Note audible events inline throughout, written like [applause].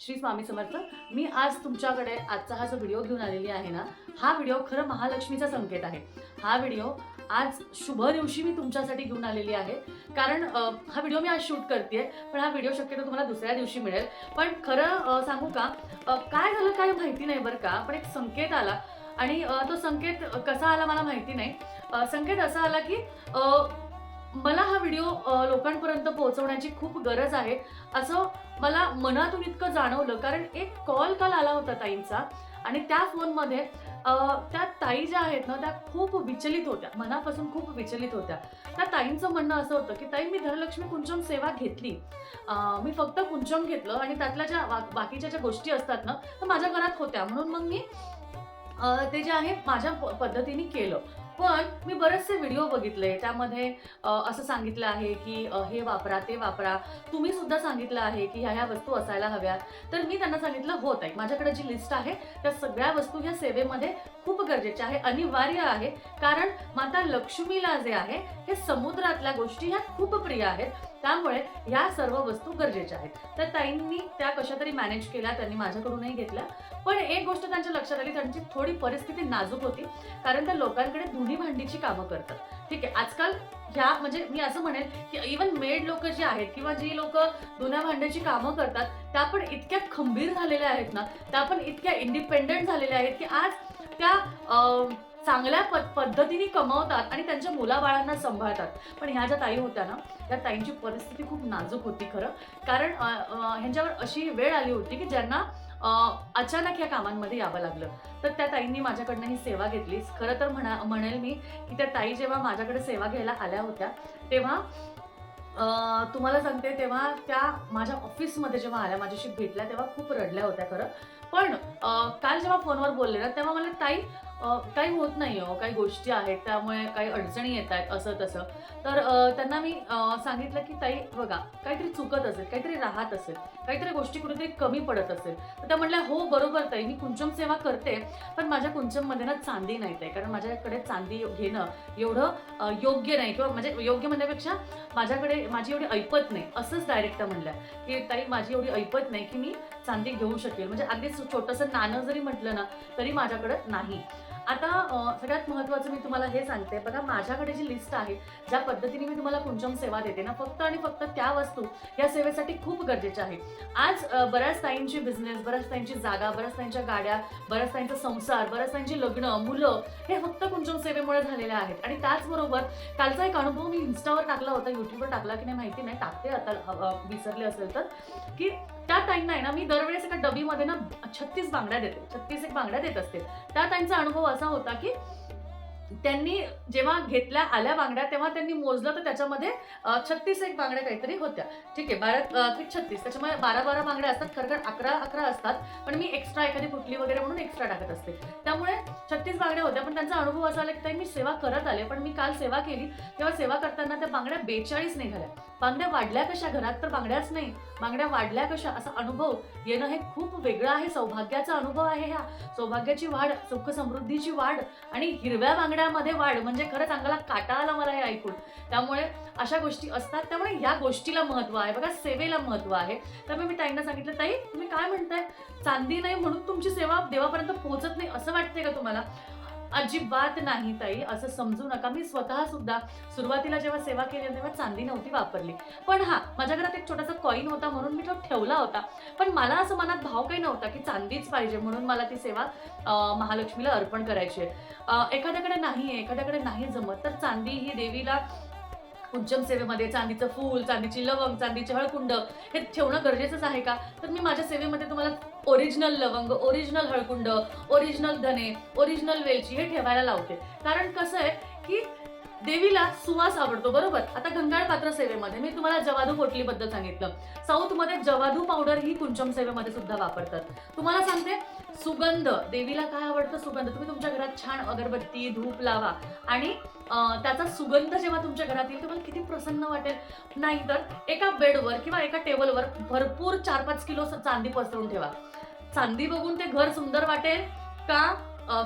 श्री स्वामी समर्थ मी आज तुमच्याकडे आजचा हा जो व्हिडिओ घेऊन आलेली आहे ना हा व्हिडिओ खरं महालक्ष्मीचा संकेत आहे. हा व्हिडिओ आज शुभ दिवशी मी तुमच्यासाठी घेऊन आलेली आहे. कारण हा व्हिडिओ मी आज शूट करते पण हा व्हिडिओ शक्यतो तुम्हाला दुसऱ्या दिवशी मिळेल. पण खरं सांगू का काय झालं काय माहिती नाही बरं का पण एक संकेत आला. आणि तो संकेत कसा आला मला माहिती नाही. संकेत असा आला की मला हा व्हिडिओ लोकांपर्यंत पोहोचवण्याची खूप गरज आहे. असं मला मनातून इतकं जाणवलं. कारण एक कॉल काल आला होता ताईंचा आणि त्या फोनमध्ये त्या ताई ज्या आहेत ना त्या खूप विचलित होत्या. मनापासून खूप विचलित होत्या. त्या ताईंचं म्हणणं असं होतं की ताई मी धनलक्ष्मी कुंचम सेवा घेतली. मी फक्त कुंचम घेतलं आणि त्यातल्या ज्या बाकीच्या ज्या गोष्टी असतात ना त्या माझ्या घरात होत्या. म्हणून मग मी ते जे आहे माझ्या पद्धतीने केलं. पण मी बरेचसे व्हिडिओ बघितले. त्यामध्ये असं सांगितलं आहे की हे वापरा ते वापरा. तुम्ही सुद्धा सांगितलं आहे की ह्या ह्या वस्तू असायला हव्यात. तर मी त्यांना सांगितलं होत आहे माझ्याकडे जी लिस्ट आहे त्या सगळ्या वस्तू ह्या सेवेमध्ये खूप गरजेच्या आहे अनिवार्य आहे. कारण माता लक्ष्मीला जे आहे हे समुद्रातल्या गोष्टी ह्या खूप प्रिय आहेत. त्यामुळे ह्या सर्व वस्तू गरजेच्या आहेत. तर ताईंनी त्या कशा तरी मॅनेज केल्या त्यांनी माझ्याकडूनही घेतल्या. पण एक गोष्ट त्यांच्या लक्षात आली त्यांची थोडी परिस्थिती नाजूक होती. कारण त्या लोकांकडे धुणी भांडीची कामं करतात. ठीक आहे आजकाल ह्या म्हणजे मी असं म्हणेन की इवन मेड लोक जी आहेत किंवा जी लोक धुण्या भांड्याची कामं करतात त्या पण इतक्या खंबीर झालेल्या आहेत ना त्या पण इतक्या इंडिपेंडंट झालेल्या आहेत की आज त्या चांगल्या पद पद्धतीने कमावतात आणि त्यांच्या मुलाबाळांना सांभाळतात. पण ह्या ज्या ताई होत्या ना त्या ताईंची परिस्थिती खूप नाजूक होती खरं. कारण ह्यांच्यावर अशी वेळ आली होती की ज्यांना अचानक या कामांमध्ये यावं लागलं. तर त्या ताईंनी माझ्याकडनं ही सेवा घेतली खरं तर म्हणा म्हणेल मी की त्या ताई जेव्हा माझ्याकडे सेवा घ्यायला आल्या होत्या तेव्हा अं, तुम्हाला सांगते तेव्हा त्या माझ्या ऑफिसमध्ये जेव्हा आल्या माझ्याशी भेटल्या तेव्हा खूप रडल्या होत्या खरं. पण काल जेव्हा फोनवर बोलले ना तेव्हा मला ताई काही होत नाही हो काही गोष्टी आहेत त्यामुळे काही अडचणी येत आहेत असं तसं. तर त्यांना मी सांगितलं की ताई बघा काहीतरी चुकत असेल काहीतरी राहत असेल काहीतरी गोष्टी कुठेतरी कमी पडत असेल. तर त्या म्हटल्या हो बरोबर ताई मी कुंचम सेवा करते पण माझ्या कुंचममध्ये ना चांदी नाही ताई कारण माझ्याकडे चांदी घेणं एवढं योग्य नाही किंवा म्हणजे योग्य म्हणण्यापेक्षा माझ्याकडे माझी एवढी ऐपत नाही. असंच डायरेक्ट म्हणलं म्हणल्या की ताई माझी एवढी ऐपत नाही की मी चांदी घेऊ शकेल. म्हणजे अगदी छोटंसं नाणं जरी म्हटलं ना तरी माझ्याकडे नाही. आता सगळ्यात महत्त्वाचं मी तुम्हाला हे सांगते. बघा माझ्याकडे जी लिस्ट आहे ज्या पद्धतीने मी तुम्हाला कुंचम सेवा देते ना फक्त आणि फक्त त्या वस्तू या सेवेसाठी खूप गरजेच्या आहे आज बऱ्याच ताईंची बिझनेस बऱ्याच ताईंची जागा बऱ्याच ताईंच्या गाड्या बऱ्याच ताईंचा संसार बऱ्याच ताईंची लग्न मुलं हे फक्त कुंचम सेवेमुळे झालेले आहेत. आणि त्याचबरोबर कालचा एक अनुभव मी इन्स्टावर टाकला होता युट्यूबवर टाकला की नाही माहिती नाही टाकते आता विसरले असेल तर की त्या ताईंना आहे ना मी दरवेळेस एका डबीमध्ये ना छत्तीस बांगड्या देते. छत्तीस एक बांगड्या देत असते. त्या ताईंचा अनुभव असा होता की त्यांनी जेव्हा घेतल्या आल्या बांगड्या तेव्हा त्यांनी मोजलं तर त्याच्यामध्ये छत्तीस एक बांगड्या काहीतरी होत्या. ठीक आहे बारा छत्तीस. त्याच्यामुळे बारा बारा बांगड्या असतात खरं तर अकरा अकरा असतात. पण मी एक्स्ट्रा एखादी कुठली वगैरे म्हणून एक्स्ट्रा टाकत असते. त्यामुळे छत्तीस बांगड्या होत्या पण त्यांचा अनुभव असा आला की मी सेवा करत आले. पण मी काल सेवा केली. तेव्हा सेवा करताना त्या बांगड्या बेचाळीस निघाल्या. बांगड्या वाढल्या कशा? घरात तर बांगड्याच नाही. बांगड्या वाढल्या कशा? असा अनुभव येणं हे खूप वेगळं आहे. सौभाग्याचा अनुभव आहे ह्या सौभाग्याची वाढ सुख समृद्धीची वाढ आणि हिरव्या बांगड्यामध्ये वाढ म्हणजे खरंच अंगाला काटा आला मला हे ऐकून. त्यामुळे अशा गोष्टी असतात. त्यामुळे या गोष्टीला महत्त्व आहे. बघा सेवेला महत्त्व आहे. त्यामुळे मी ताईंना सांगितलं ताई तुम्ही काय म्हणताय? चांदी नाही म्हणून तुमची सेवा देवापर्यंत पोहोचत नाही असं वाटतंय का तुम्हाला? अजिबात नाही ताई असं समजू नका. मी स्वतः सुद्धा सुरुवातीला जेव्हा सेवा केली तेव्हा चांदी नव्हती वापरली. पण हा माझ्या घरात एक छोटासा कॉईन होता म्हणून मी तो ठेवला होता. पण मला असं मनात भाव काही नव्हता की चांदीच पाहिजे म्हणून मला ती सेवा महालक्ष्मीला अर्पण करायची आहे. एखाद्याकडे नाही आहे एखाद्याकडे नाही जमत तर चांदी ही देवीला उज्जम सेवेमध्ये चांदीचं फूल चांदीची लवंग चांदीचे हळकुंड हे ठेवणं गरजेचंच आहे का? तर मी माझ्या सेवेमध्ये तुम्हाला ओरिजिनल लवंग ओरिजिनल हळकुंड ओरिजिनल धने ओरिजिनल वेलची हे ठेवायला लावते. कारण कसं आहे सुवास आवडतो बरोबर? आता गंगाळ पात्र सेवेमध्ये मी तुम्हाला जवादू पोटली बद्दल सांगितलं. साऊथमध्ये जवादू पावडर ही कुंचम सेवेमध्ये सुद्धा वापरतात. तुम्हाला सांगते सुगंध देवीला काय आवडतं सुगंध? तुम्ही तुमच्या घरात छान अगरबत्ती धूप लावा. आणि त्याचा सुगंध जेव्हा तुमच्या घरात येईल तुम्हाला किती प्रसन्न वाटेल. नाहीतर एका बेडवर किंवा एका टेबलवर भरपूर चार पाच किलो चांदी पसरवून ठेवा. चांदी बघून ते घर सुंदर वाटेल का?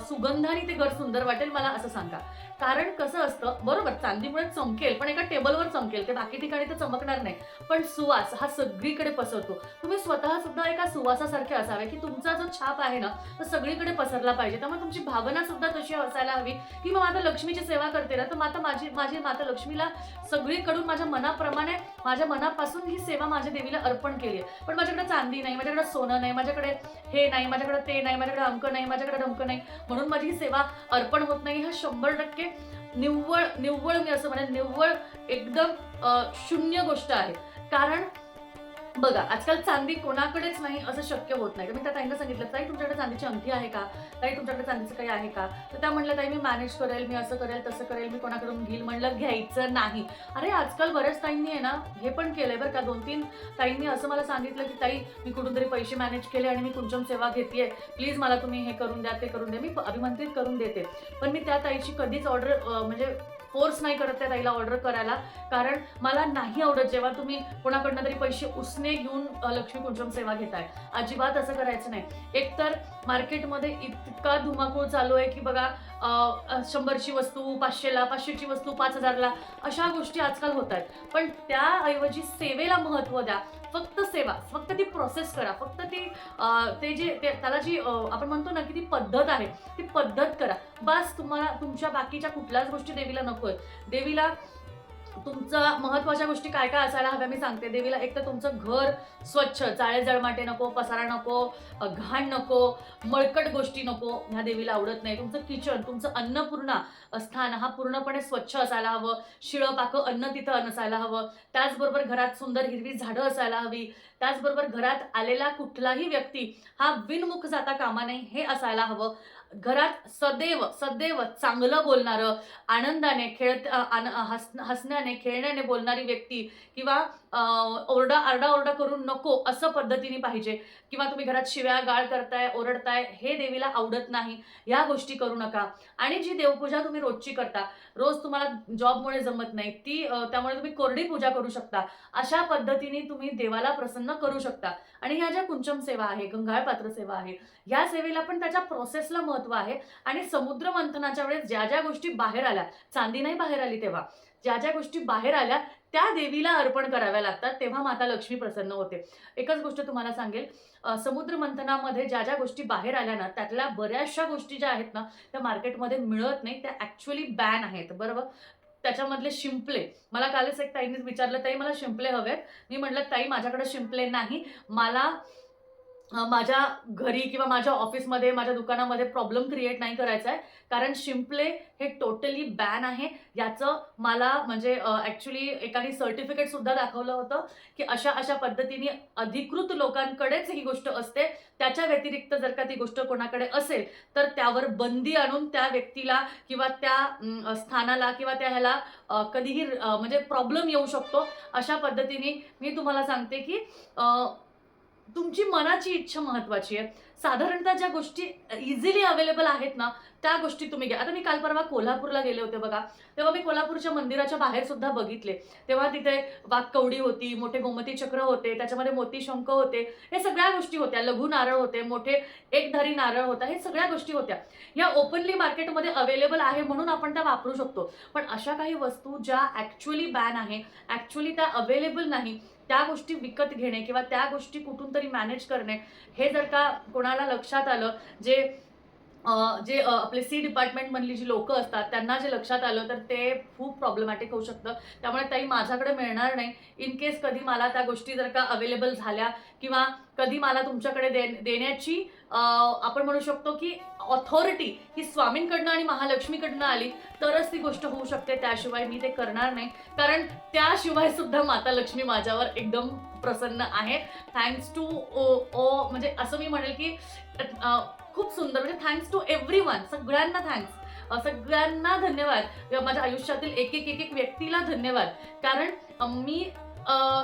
सुगंधाने ते घर सुंदर वाटेल मला असं सांगा. कारण कसं असतं बरोबर चांदीमुळे चमकेल पण एका टेबलवर चमकेल ते बाकी ठिकाणी तर चमकणार नाही. पण सुवास हा सगळीकडे पसरतो. तुम्ही स्वतः सुद्धा एका सुवासासारखे असावे की तुमचा जो छाप आहे ना तो सगळीकडे पसरला पाहिजे. त्यामुळे तुमची भावना सुद्धा तशी असायला हवी की मग आता लक्ष्मीची सेवा करते ना तर माता माझी माझी माता लक्ष्मीला सगळीकडून माझ्या मनाप्रमाणे माझ्या मनापासून ही सेवा माझ्या देवीला अर्पण केली आहे. पण माझ्याकडे चांदी नाही माझ्याकडे सोनं नाही माझ्याकडे हे नाही माझ्याकडे ते नाही माझ्याकडे अंक नाही माझ्याकडे ढमकं नाही. म्हणून माझी सेवा अर्पण होत नाही. हा शंभर टक्के निव्वळ निव्वळ मी असं म्हणेन निव्वळ एकदम शून्य गोष्ट आहे. कारण बघा आजकाल चांदी कोणाकडेच नाही असं शक्य होत नाही. तर मी त्या ताईंना सांगितलं ताई तुमच्याकडे चांदीची अंगठी आहे का? ताई तुमच्याकडे चांदीचं काही आहे का? तर त्या म्हटलं ताई मी मॅनेज करेल मी असं करेल तसं करेल मी कोणाकडून घेईल? म्हणलं घ्यायचं नाही. अरे आजकाल बऱ्याच ताईंनी आहे ना हे पण केलंय बरं का. दोन तीन ताईंनी असं मला सांगितलं की ताई मी कुठून तरी पैसे मॅनेज केले आणि मी कुंचम सेवा घेतेय. प्लीज मला तुम्ही हे करून द्या ते करून द्या. मी अभिमंत्रित करून देते. पण मी त्या ताईची कधीच ऑर्डर म्हणजे फोर्स नाही करत त्या ताईला ऑर्डर करायला. कारण मला नाही आवडत जेव्हा तुम्ही कोणाकडनं तरी पैसे उसने घेऊन लक्ष्मी कुंजम सेवा घेताय. अजिबात असं करायचं नाही. एकतर मार्केटमध्ये इतका धुमाकूळ चालू आहे की बघा शंभरची वस्तू पाचशेला पाचशेची वस्तू पाच हजारला अशा गोष्टी आजकाल होत आहेत. पण त्याऐवजी सेवेला महत्त्व द्या. फक्त सेवा फक्त ती प्रोसेस करा. फक्त ती ते जे ते- त्याला जी आपण म्हणतो ना की ती पद्धत आहे ती पद्धत करा. बस तुम्हाला तुमच्या बाकीच्या कुठल्याच गोष्टी देवीला नको आहेत देवीला तुमचा महत्त्वाच्या गोष्टी काय काय असायला हव्या मी सांगते. देवीला एक तर तुमचं घर स्वच्छ चाळे जळमाटे नको पसारा नको घाण नको मळकट गोष्टी नको ह्या देवीला आवडत नाही. तुमचं किचन तुमचं अन्नपूर्णा स्थान हा पूर्णपणे स्वच्छ असायला हवं. शिळं पाकं अन्न तिथं नसायला हवं. त्याचबरोबर घरात सुंदर हिरवी झाडं असायला हवी. त्याचबरोबर घरात आलेला कुठलाही व्यक्ती हा बिनमुख जाता कामा नये हे असायला हवं. घरात सदैव सदैव चांगलं बोलणारं आनंदाने खेळत आन- हस हसण्याने खेळण्याने बोलणारी व्यक्ती किंवा ओरडा आरडाओरडा करून नको असं पद्धतीने पाहिजे. किंवा तुम्ही घरात शिव्या गाळ करताय ओरडताय हे देवीला आवडत नाही ह्या गोष्टी करू नका. आणि जी देवपूजा तुम्ही रोजची करता रोज तुम्हाला जॉबमुळे जमत नाही ती त्यामुळे तुम्ही कोरडी पूजा करू शकता. अशा पद्धतीने तुम्ही देवाला प्रसन्न करू शकता. आणि ह्या ज्या कुंचम सेवा आहे गंगाळ पात्र सेवा आहे ह्या सेवेला पण त्याच्या प्रोसेसला महत्त्व आहे. आणि समुद्र मंथनाच्या वेळेस ज्या ज्या गोष्टी बाहेर आल्या चांदी नाही बाहेर आली तेव्हा ज्या ज्या गोष्टी बाहेर आल्या त्या देवीला अर्पण कराव्या लागतात तेव्हा माता लक्ष्मी प्रसन्न होते. एकच गोष्ट तुम्हाला सांगेल समुद्र मंथनामध्ये ज्या ज्या गोष्टी बाहेर आल्या ना त्यातल्या बऱ्याचशा गोष्टी ज्या आहेत ना त्या मार्केटमध्ये मिळत नाही त्या ॲक्च्युली बॅन आहेत बरोबर? त्याच्यामधले शिंपले. मला कालच एक ताईने विचारलं ताई मला शिंपले हवेत? मी म्हटलं ताई माझ्याकडे शिंपले नाही. मला माझ्या घरी किंवा माझ्या ऑफिसमध्ये माझ्या दुकानामध्ये प्रॉब्लेम क्रिएट नाही करायचा आहे कारण शिंपले हे टोटली बॅन आहे. याचं मला म्हणजे ॲक्च्युली एकाने सर्टिफिकेट सुद्धा दाखवलं होतं की अशा अशा पद्धतीने अधिकृत लोकांकडेच ही गोष्ट असते. त्याच्या व्यतिरिक्त जर का ती गोष्ट कोणाकडे असेल तर त्यावर बंदी आणून त्या व्यक्तीला किंवा त्या स्थानाला किंवा त्या ह्याला कधीही म्हणजे प्रॉब्लेम येऊ शकतो. अशा पद्धतीने मी तुम्हाला सांगते की तुमची मनाची इच्छा महत्त्वाची आहे. साधारणतः ज्या गोष्टी इझिली अवेलेबल आहेत ना त्या गोष्टी तुम्ही घ्या. आता मी काल परवा कोल्हापूरला गेले होते बघा. तेव्हा मी कोल्हापूरच्या मंदिराच्या बाहेर सुद्धा बघितले. तेव्हा तिथे वाघकवडी होती मोठे गोमती चक्र होते त्याच्यामध्ये मोती शंख होते. हे सगळ्या गोष्टी होत्या. लघु नारळ होते मोठे एकधारी नारळ होता. हे सगळ्या गोष्टी होत्या. या ओपनली मार्केटमध्ये अवेलेबल आहे म्हणून आपण त्या वापरू शकतो. पण अशा काही वस्तू ज्या ॲक्च्युली बॅन आहे ॲक्च्युली त्या अवेलेबल नाही त्या गोष्टी विकत घेणे किंवा त्या गोष्टी कुठून तरी मॅनेज करणे हे जर का कोणाला लक्षात आलं जे जे आपले सी डिपार्टमेंटमधली जी लोक असतात त्यांना जे लक्षात आलं तर ते खूप प्रॉब्लेमॅटिक होऊ शकतं. त्यामुळे ताई माझ्याकडे मिळणार नाही. इन केस कधी मला त्या गोष्टी जर का अवेलेबल झाल्या किंवा कधी मला तुमच्याकडे दे देण्याची आपण म्हणू शकतो की ऑथॉरिटी ही स्वामींकडनं आणि महालक्ष्मीकडनं आली तरच ती गोष्ट होऊ शकते. त्याशिवाय मी ते करणार नाही. कारण त्याशिवाय सुद्धा माता लक्ष्मी माझ्यावर एकदम प्रसन्न आहे. थँक्स टू ओ ओ म्हणजे असं मी म्हणेल की खूप सुंदर. म्हणजे थँक्स टू एव्हरी वन सगळ्यांना थँक्स सगळ्यांना धन्यवाद. माझ्या आयुष्यातील एक एक एक एक व्यक्तीला धन्यवाद. कारण मी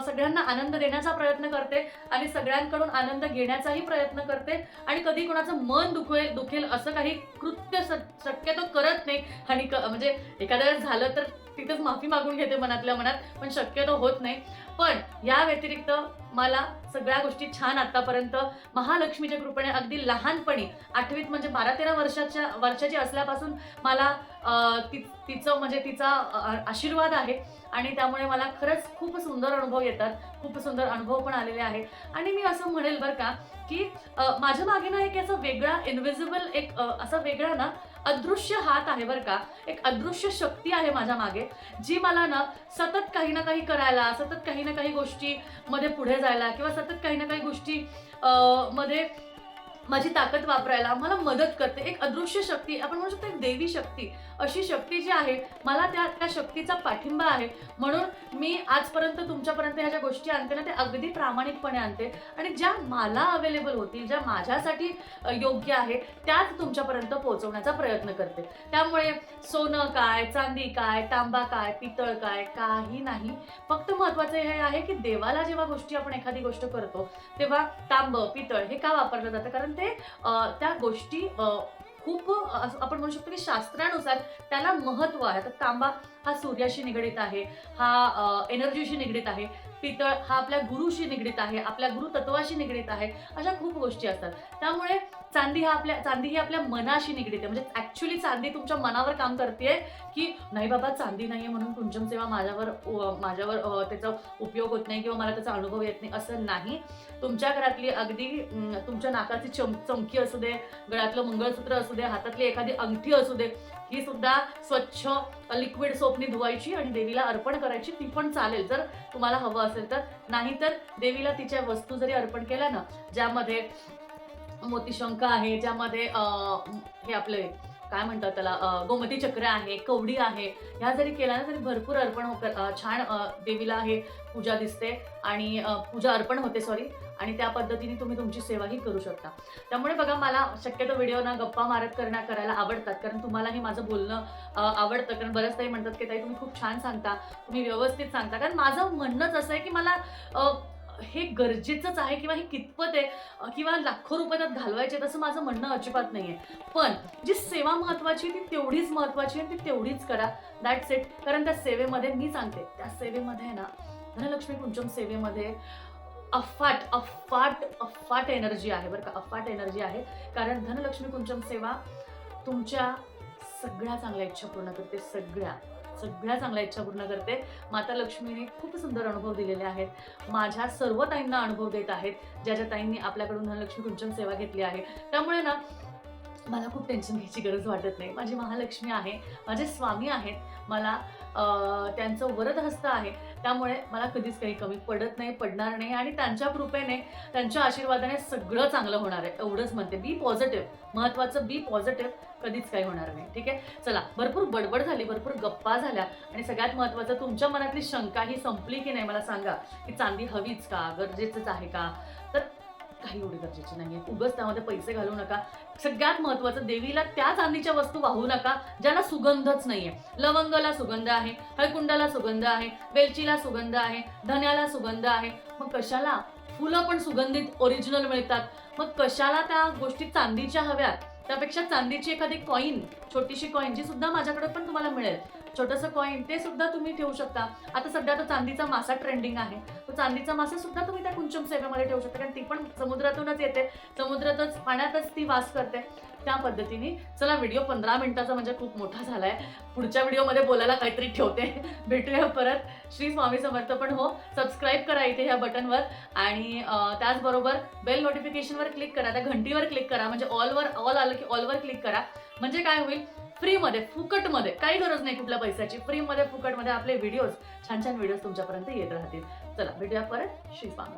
सगळ्यांना आनंद देण्याचा प्रयत्न करते आणि सगळ्यांकडून आनंद घेण्याचाही प्रयत्न करते. आणि कधी कोणाचं मन दुखेल दुखेल असं काही कृत्य शक्यतो करत नाही. आणि क- म्हणजे एखाद्या वेळेस झालं तर तिथेच माफी मागून घेते मनातल्या मनात पण शक्यतो होत नाही. पण या व्यतिरिक्त मला सगळ्या गोष्टी छान आतापर्यंत महालक्ष्मीच्या कृपेने अगदी लहानपणी आठवीत म्हणजे बारा तेरा वर्षाच्या वर्षाची असल्यापासून मला ति तिचं म्हणजे तिचा आशीर्वाद आहे. आणि त्यामुळे मला खरंच खूप सुंदर अनुभव येतात. खूप सुंदर अनुभव पण आलेले आहेत. आणि मी असं म्हणेल बरं का की माझ्या मागे ना एक याचा वेगळा इनविजिबल एक असा वेगळा ना अदृश्य हात आहे बरं का. एक अदृश्य शक्ती आहे माझ्या मागे जी मला ना सतत काही ना काही करायला सतत काही ना काही गोष्टी मध्ये पुढे जायला किंवा सतत काही ना काही गोष्टी मध्ये माझी ताकद वापरायला मला मदत करते. एक अदृश्य शक्ती आपण म्हणू शकतो एक देवी शक्ती अशी शक्ती जी आहे मला त्या त्या शक्तीचा पाठिंबा आहे. म्हणून मी आजपर्यंत तुमच्यापर्यंत ह्या ज्या गोष्टी आणते ना ते अगदी प्रामाणिकपणे आणते. आणि ज्या मला अवेलेबल होतील ज्या माझ्यासाठी योग्य आहे त्याच तुमच्यापर्यंत पोहोचवण्याचा प्रयत्न करते. त्यामुळे सोनं काय चांदी काय तांबा काय पितळ काय काही नाही. फक्त महत्त्वाचं हे आहे की देवाला जेव्हा गोष्टी आपण एखादी गोष्ट करतो तेव्हा तांब पितळ हे का वापरलं जातं? कारण ते त्या गोष्टी खूप आपण म्हणू शकतो की शास्त्रानुसार त्याला महत्त्व आहे. तर तांबा हा सूर्याशी निगडीत आहे हा एनर्जीशी निगडीत आहे पितळ हा आपल्या गुरुशी निगडीत आहे आपल्या गुरु तत्वाशी निगडीत आहे अशा खूप गोष्टी असतात. त्यामुळे चांदी हा आपल्या चांदी ही आपल्या मनाशी निगडीत आहे. म्हणजे ऍक्च्युली चांदी तुमच्या मनावर काम करते की नाही बाबा चांदी नाहीये म्हणून कुंचम सेवा माझ्यावर माझ्यावर त्याचा उपयोग होत नाही किंवा मला त्याचा अनुभव येत नाही असं नाही. तुमच्या घरातली अगदी तुमच्या नाकाची चम चमकी असू दे गळ्यातलं मंगळसूत्र असू दे हातातली एखादी अंगठी असू दे ही सुद्धा स्वच्छ लिक्विड सोपनी धुवायची आणि देवीला अर्पण करायची ती पण चालेल. जर तुम्हाला हवं असेल तर. नाहीतर देवीला तिच्या वस्तू जरी अर्पण केल्या ना ज्यामध्ये मोतीशंख आहे ज्यामध्ये हे आपले काय म्हणतात त्याला गोमती चक्र आहे कवडी आहे ह्या जरी केल्या ना तरी भरपूर अर्पण हो छान देवीला हे पूजा दिसते आणि पूजा अर्पण होते सॉरी आणि त्या पद्धतीने तुम्ही तुमची सेवाही करू शकता. त्यामुळे बघा मला शक्यतो व्हिडिओ ना गप्पा मारत करण्या करायला आवडतात कारण तुम्हालाही माझं बोलणं आवडतं. कारण बरंच ताई म्हणतात की ताई तुम्ही खूप छान सांगता तुम्ही व्यवस्थित सांगता. कारण माझं म्हणणंच असं आहे की मला हे गरजेचंच आहे किंवा हे कितपत आहे किंवा लाखो रुपये त्यात घालवायचे तसं माझं म्हणणं अजिबात नाही आहे पण जी सेवा महत्वाची ती तेवढीच महत्वाची आहे ती तेवढीच करा. दॅट्स इट कारण त्या सेवेमध्ये मी सांगते त्या सेवेमध्ये ना धनलक्ष्मी कुंचम सेवेमध्ये अफाट अफाट अफाट एनर्जी आहे बरं का. अफाट एनर्जी आहे. कारण धनलक्ष्मी कुंचम सेवा तुमच्या सगळ्या चांगल्या इच्छा पूर्ण करते सगळ्या. सगळ्या चांगल्या इच्छा पूर्ण करते. माता लक्ष्मीने खूप सुंदर अनुभव दिलेले आहेत. माझ्या सर्व ताईंना अनुभव देत आहेत. ज्या ज्या ताईंनी आपल्याकडून धनलक्ष्मी कुंचन सेवा घेतली आहे. त्यामुळे ना मला खूप टेन्शन घ्यायची गरज वाटत नाही. माझी महालक्ष्मी आहे. माझे स्वामी आहेत. मला त्यांचं वरदहस्त आहे. त्यामुळे मला कधीच काही कमी पडत नाही पडणार नाही आणि त्यांच्या कृपेने त्यांच्या आशीर्वादाने सगळं चांगलं होणार आहे. एवढंच म्हणते. बी पॉझिटिव्ह महत्वाचं बी पॉझिटिव्ह कधीच काही होणार नाही. ठीक आहे? चला भरपूर बडबड झाली भरपूर गप्पा झाल्या आणि सगळ्यात महत्वाचं तुमच्या मनातली शंका ही संपली की नाही मला सांगा की चांदी हवीच का? गरजेचंच आहे का? काही एवढी गरजेची नाही आहे उगच त्यामध्ये पैसे घालू नका. सगळ्यात महत्वाचं देवीला त्या चांदीच्या वस्तू वाहू नका ज्याला सुगंधच नाहीये. लवंगला सुगंध आहे हळकुंडाला सुगंध आहे वेलचीला सुगंध आहे धन्याला सुगंध आहे. मग कशाला? फुलं पण सुगंधित ओरिजिनल मिळतात. मग कशाला त्या गोष्टी चांदीच्या हव्यात? त्यापेक्षा चांदीची एखादी कॉईन छोटीशी कॉईन जी सुद्धा माझ्याकडे पण तुम्हाला मिळेल. छोटंसं कॉईन ते सुद्धा तुम्ही ठेवू शकता. आता सध्या तो चांदीचा मासा ट्रेंडिंग आहे. तो चांदीचा मासा सुद्धा तुम्ही त्या कुंचम सेवेमध्ये ठेवू शकता कारण ती पण समुद्रातूनच येते. समुद्रातच पाण्यातच ती वास करते. त्या पद्धतीने चला व्हिडिओ पंधरा मिनिटाचा म्हणजे खूप मोठा झालाय. पुढच्या व्हिडिओमध्ये बोलायला काहीतरी ठेवते. [laughs] भेटूया परत. श्री स्वामी समर्थ पण हो सबस्क्राईब करा इथे ह्या बटनवर. आणि त्याचबरोबर बेल नोटिफिकेशनवर क्लिक करा. त्या घंटीवर क्लिक करा. म्हणजे ऑलवर ऑल आलं की ऑलवर क्लिक करा. म्हणजे काय होईल? फ्रीमध्ये फुकटमध्ये काही गरज नाही कुठल्या पैशाची. फ्रीमध्ये फुकटमध्ये आपले व्हिडिओज छान छान व्हिडिओज तुमच्यापर्यंत येत राहतील. चला भेटूया परत. श्री स्वामी